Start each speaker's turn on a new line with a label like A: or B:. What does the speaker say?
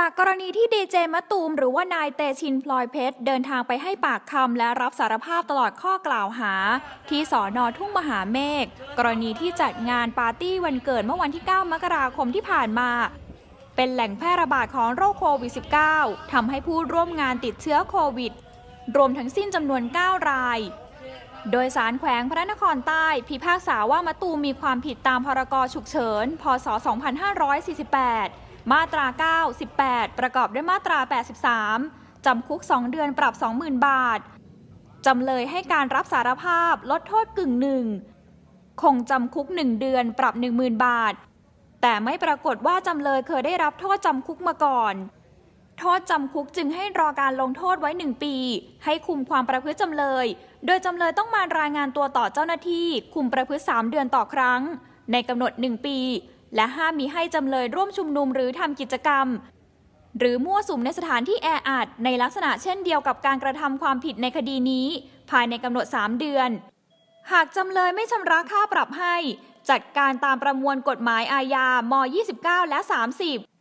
A: จากกรณีที่ดีเจมะตูมหรือว่านายเตชินพลอยเพชร เดินทางไปให้ปากคำและรับสารภาพตลอดข้อกล่าวหา ที่สอนอทุ่งมหาเมฆกรณีที่จัดงานปาร์ตี้วันเกิดเมื่อวันที่ 9 มกราคมที่ผ่านมา เป็นแหล่งแพร่ระบาดของโรคโควิด -19 ทำให้ผู้ร่วมงานติดเชื้อโควิด รวมทั้งสิ้นจำนวน 9 ราย โดยสารแขวงพระนครใต้พิพากษาว่ามะตูมมีความผิดตามพรกฉุกเฉิน พศ 2548 มาตรา 9 18 ประกอบด้วยมาตรา 83 จำคุก 2 เดือนปรับ 20,000 บาท จำเลยให้การรับสารภาพลดโทษกึ่งหนึ่งคงจำคุก 1 เดือนปรับ 10,000 บาท แต่ไม่ปรากฏว่าจำเลยเคยได้รับโทษจำคุกมาก่อน โทษจำคุกจึงให้รอการลงโทษไว้ 1 ปี ให้คุมความประพฤติจำเลย โดยจำเลยต้องมารายงานตัวต่อเจ้าหน้าที่ คุมประพฤติ 3 เดือนต่อครั้ง ในกำหนด 1 ปี และห้ามมีให้จำเลยร่วมชุมนุมหรือทำกิจกรรม หรือมั่วสุมในสถานที่แออัดในลักษณะเช่นเดียวกับการกระทำความผิดในคดีนี้ ภายในกำหนด 3 เดือน หากจำเลยไม่ชำระค่าปรับให้ จัดการตามประมวลกฎหมายอาญาม 29 และ 30